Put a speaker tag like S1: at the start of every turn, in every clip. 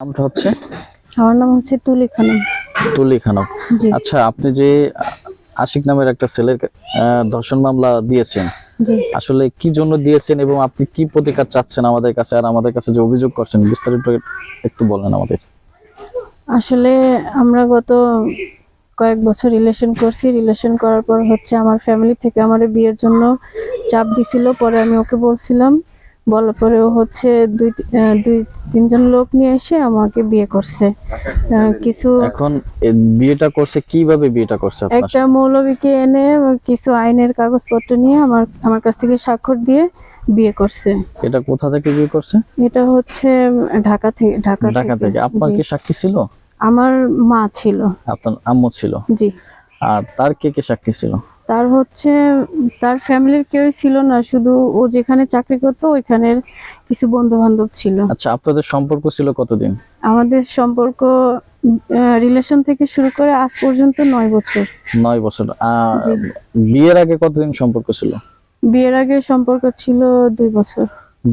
S1: নামটা হচ্ছে?
S2: আমার নাম হচ্ছে তুলি খানম।
S1: তুলি খানম। আচ্ছা আপনি যে আশিক নামের একটা ছেলের ধর্ষণ মামলা দিয়েছেন আসলে কি জন্য দিয়েছেন এবং আপনি কি প্রতিকার চাচ্ছেন আমাদের কাছে? আর আমাদের কাছে যে অভিযোগ করছেন বিস্তারিত একটু বলেন আমাদের।
S2: আসলে আমরা গত কয়েক বছর রিলেশন করছি। রিলেশন করার পর হচ্ছে আমার ফ্যামিলি থেকে আমার বিয়ের জন্য চাপ দিছিল। পরে আমি ওকে বলছিলাম বলার পরে হচ্ছে দুই দুই তিনজন লোক নিয়ে এসে আমাকে বিয়ে করছে। কিছু
S1: এখন বিয়েটা করছে কীভাবে বিয়েটা করছে
S2: একটা মৌলবীকে এনে কিছু আইনের কাগজপত্র নিয়ে আমার আমার কাছ থেকে স্বাক্ষর দিয়ে বিয়ে করছে।
S1: এটা কোথা থেকে বিয়ে করছে?
S2: এটা হচ্ছে ঢাকা থেকে ঢাকা
S1: ঢাকা থেকে। আপনার কি সাক্ষী ছিল?
S2: আমার মা ছিল।
S1: আপনার আম্মু ছিল।
S2: জি।
S1: আর তার কে কে সাক্ষী ছিল?
S2: তার হচ্ছে তার ফ্যামিলির কেউই ছিল না শুধু ও যেখানে চাকরি করতো ওইখানের কিছু বন্ধু বান্ধব ছিল।
S1: আচ্ছা আপনাদের সম্পর্ক ছিল কতদিন?
S2: আমাদের সম্পর্ক রিলেশন থেকে শুরু করে আজ পর্যন্ত নয় বছর।
S1: নয় বছর। বিয়ের আগে কতদিন সম্পর্ক ছিল?
S2: বিয়ের আগে সম্পর্ক ছিল দুই বছর।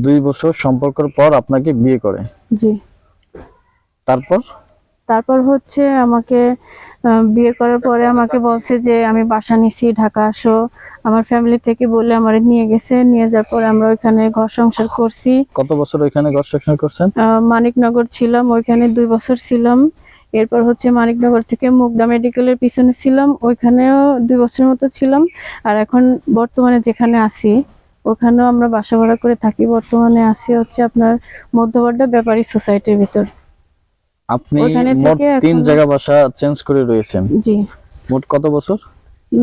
S1: দুই বছর সম্পর্কের পর আপনাকে বিয়ে করে।
S2: জি।
S1: তারপর?
S2: তারপর হচ্ছে আমাকে বিয়ে করার পরে আমাকে বলছে যে আমি বাসা নিছি ঢাকা আসো। আমার ফ্যামিলি থেকে বলে আমার নিয়ে গেছে। নিয়ে যাওয়ার পরে আমরা ওইখানে ঘর সংসার করছি।
S1: কত বছর ওইখানে ঘর সংসার
S2: করছেন? মানিকনগর ছিলাম ওইখানে দুই বছর ছিলাম। এরপর হচ্ছে মানিকনগর থেকে মুগদা মেডিকেলের পিছনে ছিলাম ওইখানেও দুই বছরের মতো ছিলাম। আর এখন বর্তমানে যেখানে আছি ওখানেও আমরা বাসা ভাড়া করে থাকি। বর্তমানে আছি হচ্ছে আপনার মধ্যবাড্ডা ব্যাপারী সোসাইটির ভিতর।
S1: আপনি মোট তিন জায়গা বাসা চেঞ্জ করে রয়েছেন।
S2: জি।
S1: মোট কত বছর?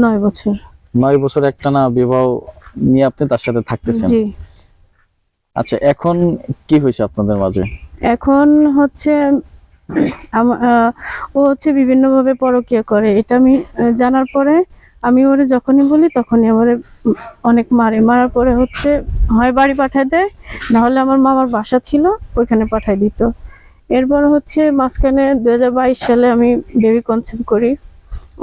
S2: নয় বছর।
S1: নয় বছর একটা না বিবাহ নিয়ে আপনি তার সাথে থাকতেছেন।
S2: জি।
S1: আচ্ছা এখন কি হয়েছে আপনাদের মাঝে?
S2: এখন হচ্ছে ও হচ্ছে বিভিন্নভাবে পরকীয়া করে। এটা আমি জানার পরে আমি ওরে যখনই বলি তখনই আমার অনেক মারে। মারার পরে হচ্ছে হয় বাড়ি পাঠায় দেয় না হলে আমার মামার বাসা ছিল ওইখানে পাঠায় দিত। এরপর হচ্ছে মাঝখানে দু হাজার বাইশ সালে আমি বেবি কনসেপ্ট করি।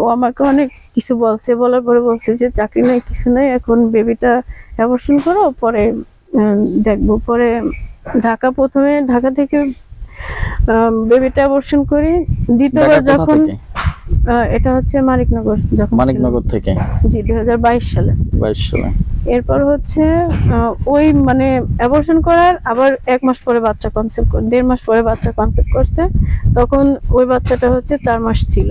S2: ও আমাকে অনেক কিছু বলছে বলার পরে বলছে যে চাকরি নেই কিছু নেই এখন বেবিটা অ্যাবর্শন করো পরে দেখব। পরে ঢাকা প্রথমে ঢাকা থেকে বেবিটা অ্যাবর্শন করি। দ্বিতীয়বার যখন এটা হচ্ছে মানিকনগর যখন
S1: মানিকনগর থেকে?
S2: জি দুই সালে।
S1: বাইশ সালে।
S2: এরপর হচ্ছে ওই মানে অ্যাবর্শন করার আবার এক মাস পরে বাচ্চা কনসেপ্ট দেড় মাস পরে বাচ্চা কনসেপ্ট করছে। তখন ওই বাচ্চাটা হচ্ছে চার মাস ছিল।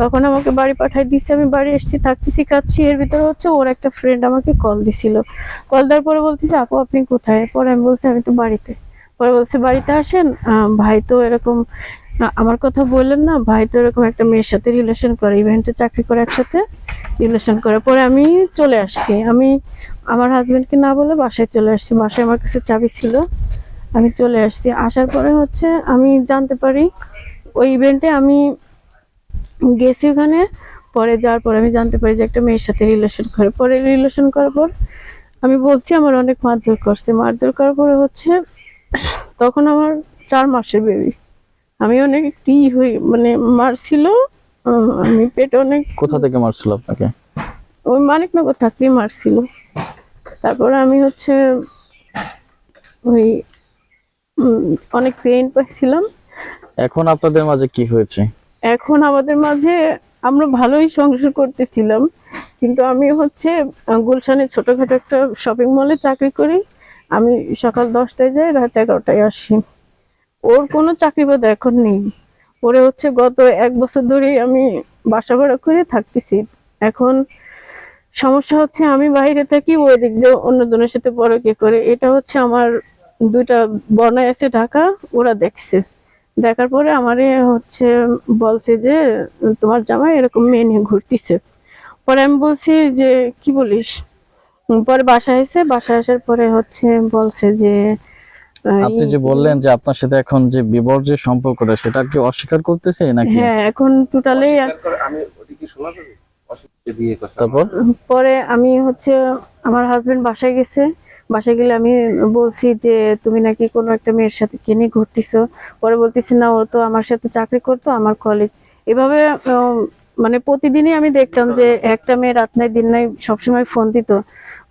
S2: তখন আমাকে বাড়ি পাঠাই দিচ্ছে আমি বাড়ি এসেছি থাকতেছি খাচ্ছি। এর ভিতরে হচ্ছে ওর একটা ফ্রেন্ড আমাকে কল দিছিল। কল দেওয়ার পরে বলতেছে আপু আপনি কোথায়? পরে আমি বলছি আমি তো বাড়িতে। পরে বলছে বাড়িতে আসেন? আহ, ভাই তো এরকম আমার কথা বললেন না ভাই তো এরকম একটা মেয়ের সাথে রিলেশন করে ইভেন্টে চাকরি করে একসাথে রিলেশন করে। পরে আমি চলে আসছি। আমি আমার হাজবেন্ডকে না বলে বাসায় চলে আসছি। বাসায় আমার কাছে চাবি ছিল। আমি চলে আসছি। আসার পরে হচ্ছে আমি জানতে পারি, ওই ইভেন্টে আমি গেছি ওখানে। পরে যাওয়ার পরে আমি জানতে পারি যে একটা মেয়ের সাথে রিলেশন করে। পরে রিলেশন করার পর আমি বলছি, আমার অনেক মারধর করছে। মারধর করার পরে হচ্ছে, তখন আমার চার মাসের বেবি আমি অনেক ই হই মানে মারছিল আমি পেটে অনেক
S1: কোথা থেকে মারছিল আপনাকে?
S2: ওই মানিক মানিকনগর থাকলেই মারছিল। তারপরে আমি হচ্ছে ওই অনেক পেইন পাইছিলাম।
S1: এখন আপনাদের মাঝে কি হয়েছে?
S2: এখন আমাদের মাঝে আমরা ভালোই সংসার করতেছিলাম কিন্তু আমি হচ্ছে গুলশানের গুলশানে ছোটখাটো একটা শপিং মলে চাকরি করি। আমি সকাল দশটায় যাই রাত এগারোটায় আসি। ওর কোনো চাকরি বাদ এখন নেই। ওরে হচ্ছে গত এক বছর ধরেই আমি বাসা ভাড়া করে থাকতেছি। এখন সমস্যা হচ্ছে আমি বাইরে থাকি ওই দিক দিয়ে অন্যজনের সাথে পরকে করে? এটা হচ্ছে আমার দুইটা বনায় আছে ঢাকা, ওরা দেখছে। দেখার পরে আমারে হচ্ছে বলছে যে, তোমার জামাই এরকম মেয়ে নিয়ে ঘুরতিছে। পরে আমি বলছি যে, কি বলিস? পরে বাসায় এসে, বাসায় আসার পরে হচ্ছে বলছে যে
S1: আপনি যে বললেন যে আপনার সাথে এখন যে বিবর যে সম্পর্কটা সেটা কি অস্বীকার করতেছে নাকি?
S2: হ্যাঁ এখন টোটালি
S3: আমি ওদিকে শোনা
S1: তারপর?
S2: পরে আমি হচ্ছে আমার হাজবেন্ড বাসায় গেছে। বাসায় গেলে আমি বলছি যে তুমি নাকি কোনো একটা মেয়ের সাথে কিনে ঘুরতেছো? পরে বলতেছি না ও তো আমার সাথে চাকরি করতো আমার কলিগ এভাবে মানে প্রতিদিনই আমি দেখতাম যে একটা মেয়ে রাত নাই দিন নাই সবসময় ফোন দিত।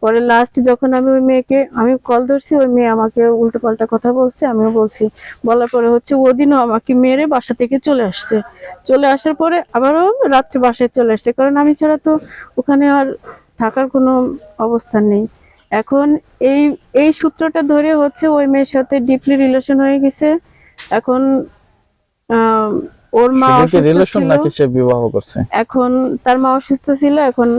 S2: পরে লাস্ট যখন আমি ওই মেয়েকে আমি কল ধরছি ওই মেয়ে আমাকে উল্টো পাল্টা কথা বলছে আমিও বলছি। বলার পরে হচ্ছে ওদিনও আমাকে মেরে বাসা থেকে চলে আসছে। চলে আসার পরে আবারও রাত্রে বাসায় চলে আসছে। কারণ আমি ছাড়া তো ওখানে আর থাকার কোনো অবস্থান নেই। এখন এই এই সূত্রটা ধরে হচ্ছে ওই মেয়ের সাথে ডিপলি রিলেশন হয়ে গেছে। এখন ওর মা অসুস্থ ছিল। এখন তার মা অসুস্থ ছিল এখন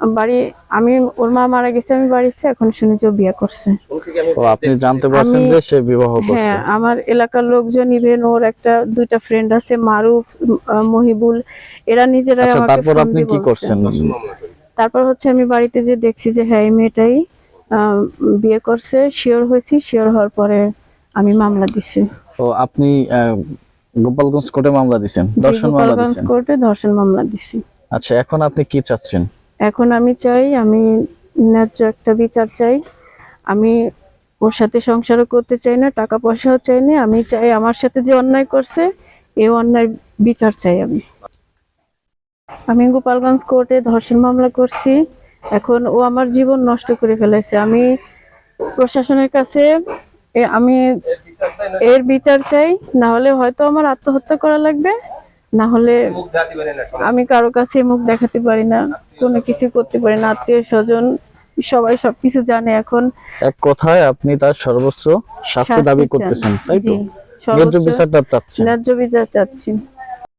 S2: বাড়ি আমি ওর মা মারা গেছে আমি বাড়ি এসেছি, এখন শুনি যে ও বিয়ে করছে।
S3: শুনছি
S1: ও আপনি জানতে পারছেন যে সে বিবাহ করছে।
S2: হ্যাঁ আমার এলাকার লোকজন ইভেন ওর একটা দুইটা ফ্রেন্ড আছে মারুফ মহিবুল এরা নিজেরাই
S1: আচ্ছা
S2: আমাকে
S1: তারপর আপনি কি করছেন?
S2: তারপর হচ্ছে আমি বাড়িতে যে দেখছি যে হ্যাঁ এই মেয়েটাই আহ, বিয়ে করছে শিওর হয়েছি শিওর হওয়ার পরে আমি মামলা দিছি।
S1: তো আপনি আহ, গোপালগঞ্জ কোর্টে মামলা দিছেন দর্শন মামলা
S2: গোপালগঞ্জ কোর্টে ধর্ষণ মামলা দিছি।
S1: আচ্ছা এখন আপনি কি চাচ্ছেন?
S2: এখন আমি চাই আমি ন্যায্য একটা বিচার চাই। আমি ওর সাথে সংসারও করতে চাই না টাকা পয়সাও চাই না। আমি চাই আমার সাথে যে অন্যায় করছে এই অন্যায় বিচার চাই আমি। আমি গোপালগঞ্জ কোর্টে ধর্ষণ মামলা করছি। এখন ও আমার জীবন নষ্ট করে ফেলেছে। আমি প্রশাসনের কাছে এ- আমি
S3: এর
S2: বিচার চাই। না হলে হয়তো আমার আত্মহত্যা করা লাগবে। না হলে আমি কারও কাছে মুখ দেখাতে পারি না। কোনো কিছু করতে পারি না আত্মীয় স্বজন সবাই সবকিছু জানে এখন।
S1: এক কথায় আপনি তার সর্বোচ্চ শাস্তি দাবি করতেছেন তাই তো? ন্যায্য বিচারটা চাচ্ছেন।
S2: ন্যায্য বিচার চাচ্ছি।